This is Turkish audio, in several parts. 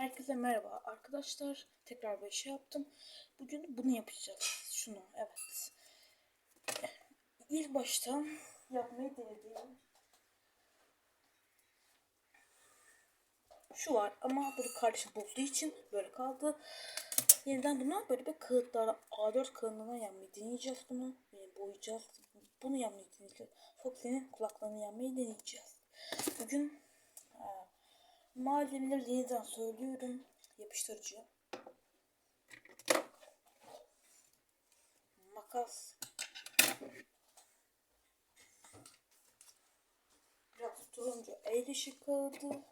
Herkese merhaba arkadaşlar. Tekrar bir şey yaptım. Bugün bunu yapacağız. Şunu evet. İlk başta yapmayı denediğim şu var ama böyle kardeşim bozduğu için böyle kaldı. Yeniden buna böyle bir kağıtlara A4 kağıdına yapmayı deneyeceğiz bunu. Yani boyayacağız. Bunu yapmayı deneyeceğiz. Foxy'nin kulaklarını yapmayı deneyeceğiz. Bugün malzemeleri yeniden söylüyorum. Yapıştırıcı. Makas. Biraz turuncu el işi kağıdı.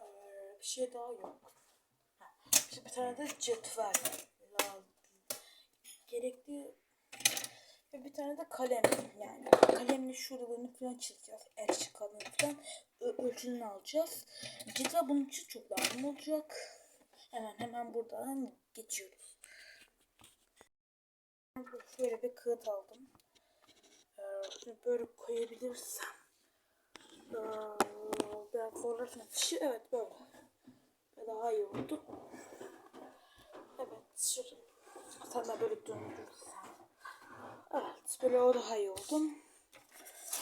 Ee, bir şey daha yok. Ha, bir, tane de cetvel. Gerekli ve bir tane de kalem yani kalemle şuralarını falan çizeceğiz. El çıkalım falan. Ölçünü alacağız. Cetvel bunun için çok lazım olacak. Hemen hemen buradan geçiyoruz. Şöyle bir kağıt aldım. Ee, böyle koyabilirsem. Ee, biraz zorlasın. Şu, evet böyle. Daha iyi oldu. Evet. Şöyle. Hatta böyle döndürsem. Evet. Böyle o daha iyi oldu.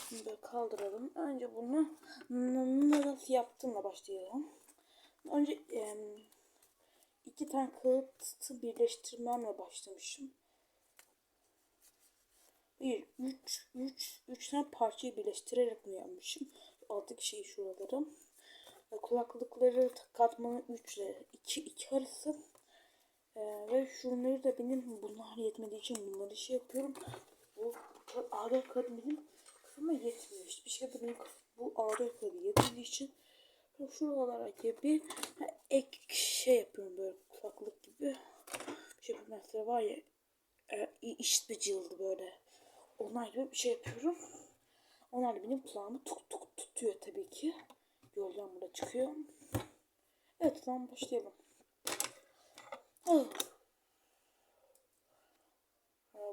Şimdi böyle kaldıralım. Önce bunu nasıl yaptığımla başlayalım. Önce em, iki tane kağıtı birleştirmemle başlamışım. Bir, üç, üç, üç tane parçayı birleştirerek bunu yapmışım. Alttaki şeyi şuraları. Kulaklıkları katmanı 3 ile 2, 2 arası. Ee, ve şunları da benim bunlar yetmediği için bunları şey yapıyorum. Bu ağrı kağıt benim kafama yetmiyor. Hiçbir şey de benim bu ağrı kağıdı yetmediği için şuralara gibi ek şey yapıyorum böyle kulaklık gibi. Şey mesela var ya e, işitme cıldı böyle. Onlar gibi bir şey yapıyorum. Onlar da benim kulağımı tuk tuk tutuyor tabii ki. Yoldan burada çıkıyor. Evet o zaman başlayalım.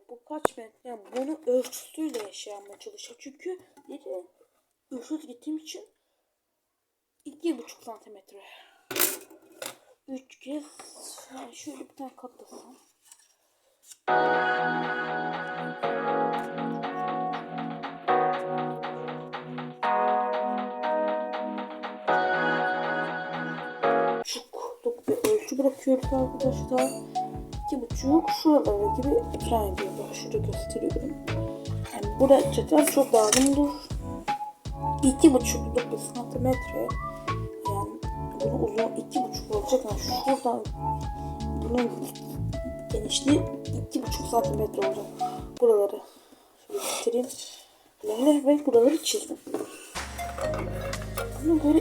Bu kaç metre? Yani bunu ölçüsüyle yaşamaya çalışıyor. Çünkü yeri ölçüsü gittiğim için iki buçuk santimetre. Üç kez yani şöyle bir tane katlasam. Bırakıyoruz arkadaşlar. İki buçuk şuralara gibi falan ediyor. Bak şurada gösteriyorum. Yani burada çatal çok lazımdır. İki buçukluk bir santimetre. Yani bunu uzun iki buçuk olacak. Yani şuradan bunun genişliği iki buçuk santimetre olacak. Buraları şöyle bitireyim. Kalemle ve buraları çizdim. Bunu böyle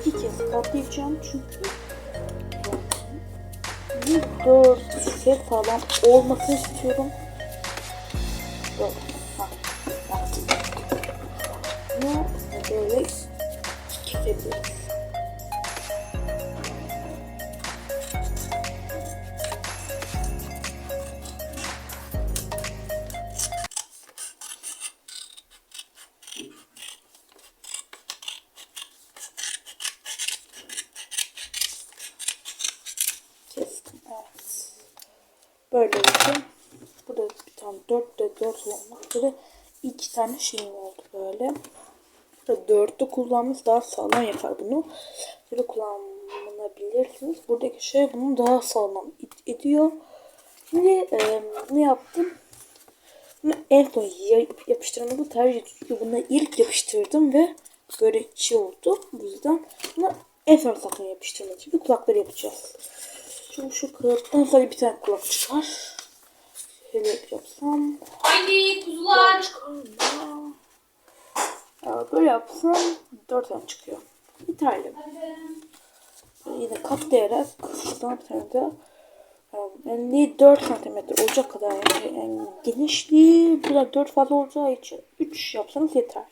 iki kez katlayacağım çünkü bir dört kez falan olmasını istiyorum. Böyle. Ha. Bunu böyle kesebiliriz. Olmak üzere iki tane şeyim oldu böyle. Burada dörtte kullanması daha sağlam yapar bunu. Böyle kullanabilirsiniz. Buradaki şey bunu daha sağlam ediyor. Şimdi e, ne yaptım? Bunu en son ya- yapıştırmayı tercih ettim. Çünkü bunu ilk yapıştırdım ve böyle çiğ oldu. Bu yüzden bunu en son sakın yapıştırma gibi kulakları yapacağız. Şimdi şu kağıttan sonra bir tane kulak çıkar. Şöyle yapsam. Haydi kuzular. Ya böyle yapsam dört tane çıkıyor. Yeterli. Böyle yine katlayarak şuradan bir tane de yani 4 santimetre olacak kadar yani, yani genişliği burada 4 fazla olacağı için 3 yapsanız yeterli.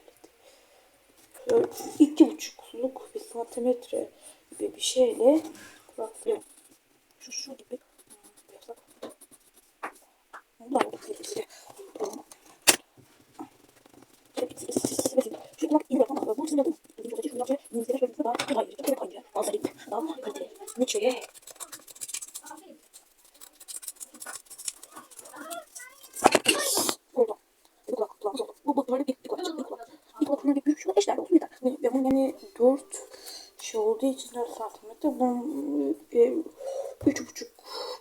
Şöyle iki buçukluk bir santimetre gibi bir şeyle kulaklıyorum. Şu şu gibi yapsak. Bundan şu kulak iyi yapamam. Bu yüzden bu yüzden şunlar yüzde şöyle. Oldu. Bir kulak kulak oldu. Bu bu böyle bir bir kulak bir kulak. Bir kulak bunlar bir büyük şu eşler olsun yeter. Ve bunun yani dört şey olduğu için 4 santimetre. Bunun e, üç buçuk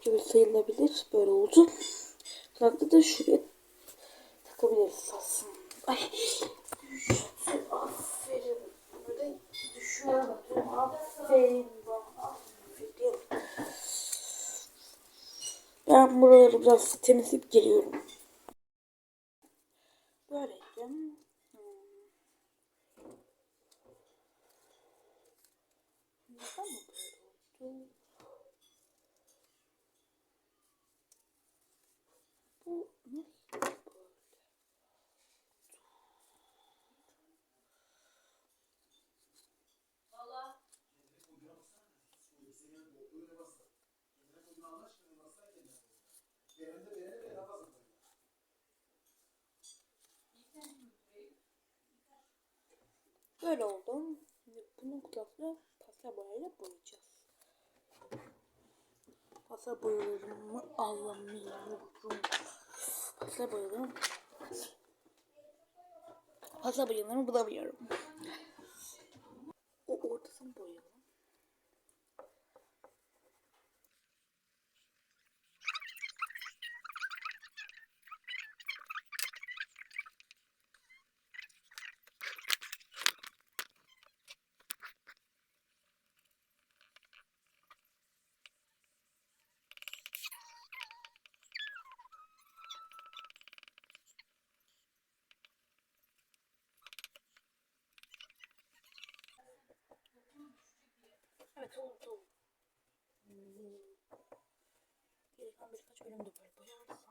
gibi sayılabilir. Böyle oldu. Kulakta da şuraya takabiliriz aslında. Ay. Aferin. Böyle düşüyorum. Aferin bana. Aferin. Ben buraları biraz temizleyip geliyorum. Böyleyken hmm. neden mi böyle oldu? Bu nasıl böyle? Böyle oldu. Şimdi bunun pastel boyayla boyayacağız. Pastel boyalarımı alamıyorum. Pastel boyalarımı Pastel boyalarımı bulamıyorum. Evet oldu. Hmm. Gereken birkaç bölüm de böyle boyarsam tabii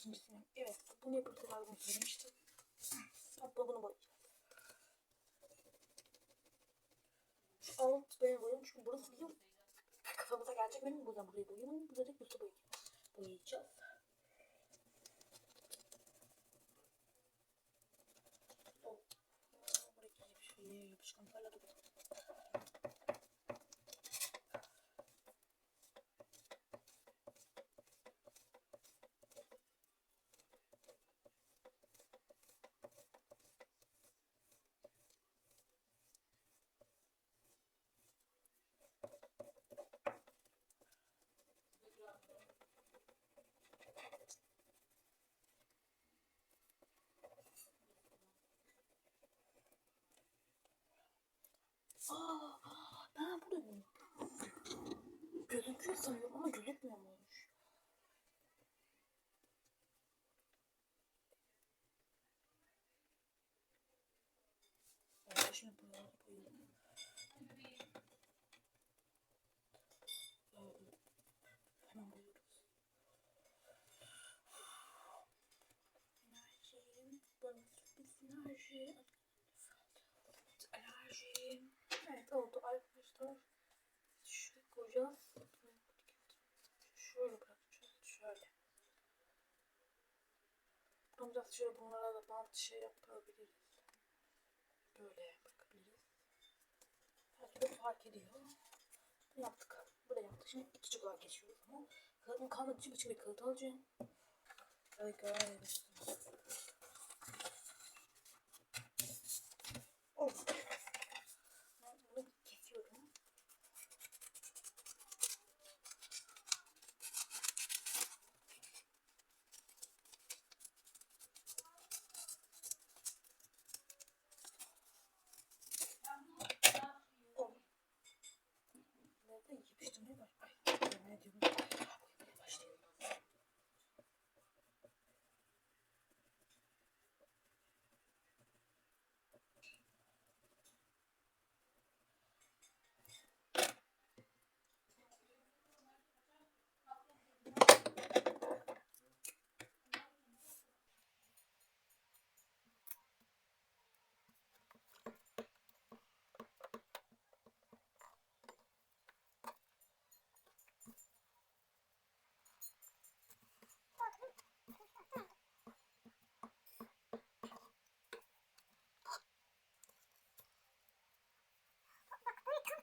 İkincisini. Evet. Bunu yapıp lazım söylemiştim. Hatta bunu boyayacağız. Şu alt benim boyum çünkü burası bizim kafamıza gelecek benim buradan burayı boyayalım. Burada da üstü boyayacağız. Boyayacağız. Şöyle yapışkanlarla Aa, ben burada gözüküyor sanıyorum ama gözükmüyormuş. Evet, şimdi buraları koyalım. Enerji, bana enerji. Enerji. oldu arkadaşlar. Şöyle koyacağım. Şöyle bırakacağım. Şöyle. Buradan şöyle bunlara da bant şey yapabiliriz. Böyle bakabiliriz. Herkese fark ediyor. Bunu yaptık. Burada yaptık. Şimdi iki çubuğa geçiyoruz ama kağıdın kalmadığı için küçük bir kağıt alacağım. Böyle görebilirsiniz. Olmadı.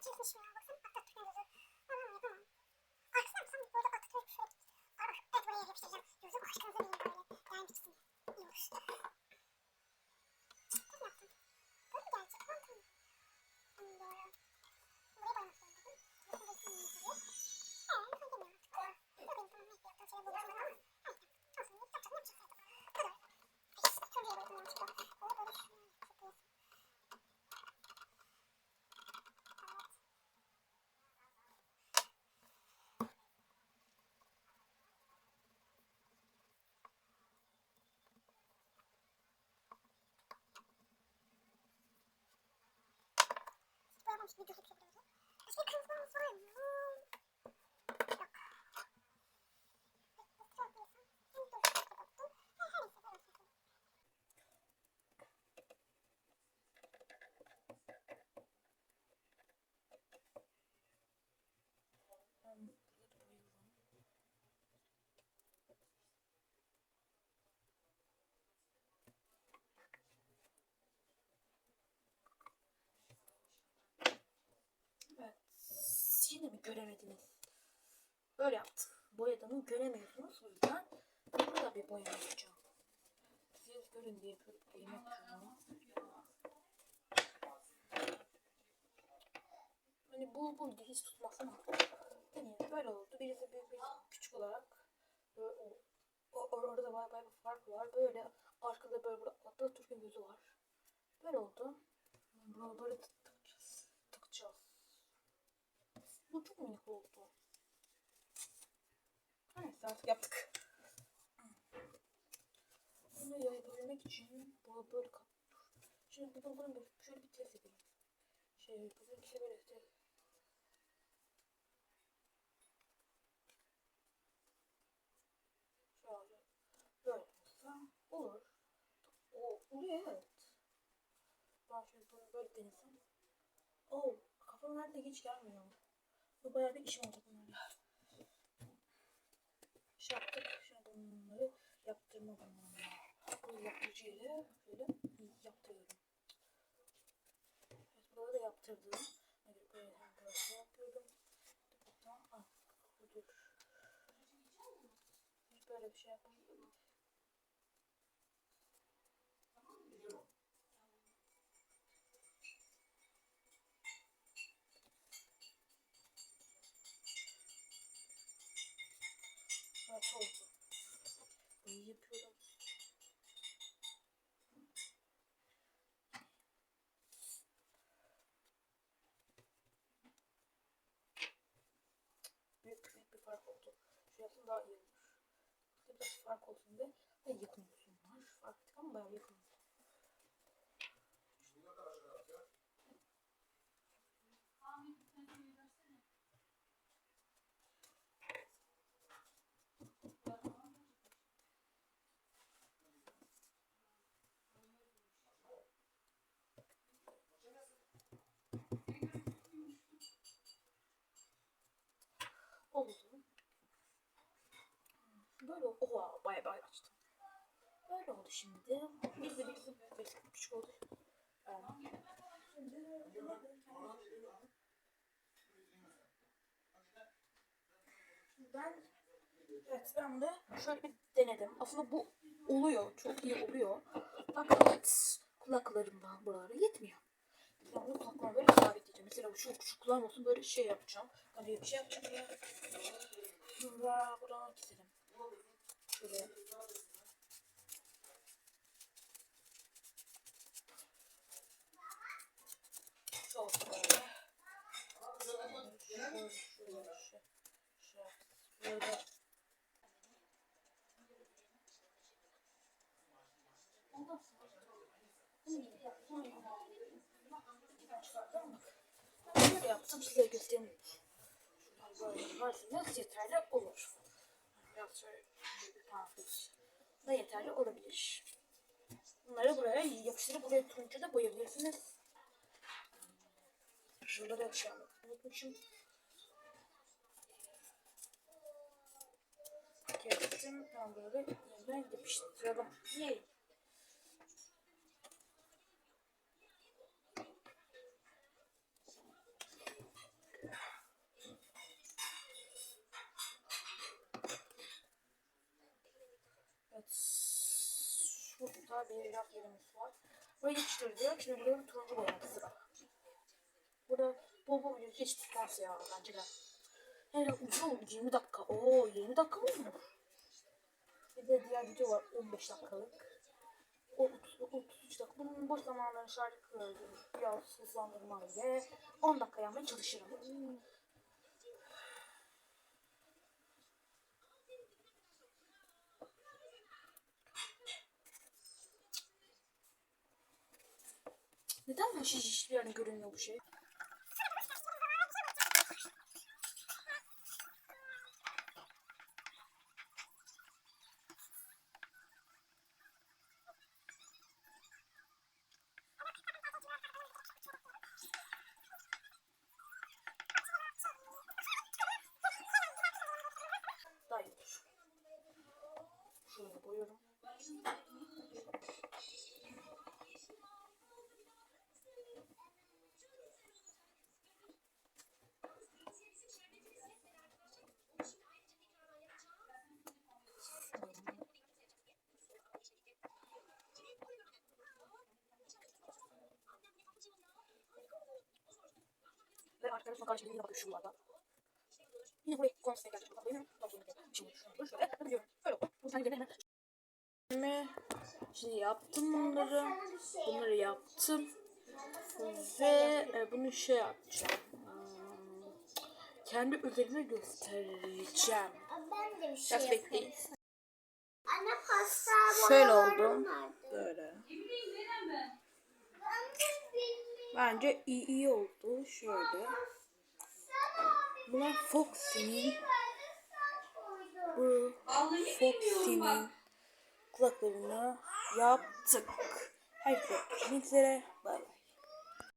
Bak böyle tam çizmiş ya. Baksana Atatürk'ün gözü. Anam yapamam. Arkasına yapsam burada Atatürk şöyle. Aa, evet buraya yapıştıracağım. Gözüm aşkınıza değil böyle. Yani çıksın. İyi olur. Nasıl yaptım? Böyle mi gelecek? Tamam tamam. Hmm, doğru. Buraya boyamak zorundayım. Bakın resim yiyeceğiz. Eee fark etmiyor artık. Aa, Bu benim tamam neyse yaptığım şeye buluşmadım ama. Evet. Olsun. Yapacak ne yapacak? Bu da. Ay, çok iyi boyadım yanlışlıkla. Böyle böyle şuraya yapıyorsun. Evet. Boyamamış bir gözüküyor burada. Başka bir kırmızı boyamız var mı? Yok. Çok diyorsun. Şimdi dur. Kapattım. Ha, Her neyse ben açayım. Ben burada da boyuyorum. Evet. Yine mi göremediniz? Böyle yaptım. Boyadığımı göremiyorsunuz. O yüzden burada bir boyama yapacağım. Siz görün diye böyle elime yapıyorum. Hani bul bul diye hiç tutmaz ama deneyelim. Böyle oldu. Birisi büyük birisi küçük olarak böyle o, o, or- orada bay bay bir fark var. Böyle arkada böyle burada altta Türk'ün gözü var. Böyle oldu. Bunu böyle Bu çok minik oldu. Neyse artık yaptık. Bunu yayabilmek için bunu böyle kap. Şimdi bunu, bunu şöyle bir test edelim. Şey, bizimkisi böyle test. Böyle olsa olur. O oluyor evet. Ben şimdi bunu böyle denesem. Oh, kafam nerede hiç gelmiyor. Bu bayağı bir işim olacak bunlarla. Şey yaptık. Şimdi bunları yaptırma zamanı. Bu yaptırıcıyla böyle yaptırıyorum. Evet, burada da yaptırdım. Hadi böyle hem böyle şey yapıyordum. Buradan, ah, dur. Hiç böyle bir şey yapmadım. Yapsın daha iyi olur. İşte biraz fark olsun diye. Ve yakın olsun var. Fark ettik ama bayağı yakın oldu. Oldu. Böyle. Oha bayağı bayağı açtım. Böyle oldu şimdi. Bir de birisi birisi küçük oldu. Ben evet ben de şöyle bir denedim. Aslında bu oluyor. Çok iyi oluyor. Fakat kulaklarımdan buralara yetmiyor. Ben bu kulaklarımı böyle sabitleyeceğim. Mesela şu küçük kulağım olsun böyle şey yapacağım. Hani bir şey yapacağım ya. Burada buradan keselim. Şöyle. Şu olsun böyle. Şöyle, şöyle, şöyle, şöyle. Böyle. Ben böyle yaptım size göstereyim. Şuradan böyle yeterli olur. Biraz şöyle parantez da yeterli olabilir. Bunları buraya yapıştırıp buraya turuncu da boyayabilirsiniz. Şurada da yapacağım. Unutmuşum. Kestim. Tam böyle yeniden yapıştıralım. Yay. Evet. Şurada bir raf yerimiz var. Burayı yapıştıracağım. Şimdi buraya bir turuncu boyamak sıra. Burada bol bol bir hiç tutmaz ya bence de. Hele uzun 20 dakika. Oo 20 dakika mı? Bir de diğer video var 15 dakikalık. O 30, 33 dakika. Bunun boş zamanlarını şarkı biraz hızlandırma ile 10 dakika yapmaya çalışırım. Neden bu şiş hiçbir yerden görünmüyor bu şey? Olur. Şöyle boyuyorum. Arkadaşım karşımda yine bakıyor şuralarda. Yine buraya konusuna geldim. Benim Şimdi şunu şöyle yapıyorum. Böyle oldu. Bu tane hemen. Şimdi, şimdi yaptım bunları. Bunları yaptım. Ve e, bunu şey yapacağım. Kendi üzerine göstereceğim. Ben de bir şey Biraz bekleyin. Anne pasta Şöyle oldu. Böyle. Bence iyi, iyi oldu. Şöyle. Bunlar Foxy'nin bu Foxy'nin kulaklarını yaptık. Herkese görüşmek üzere. Bay bay.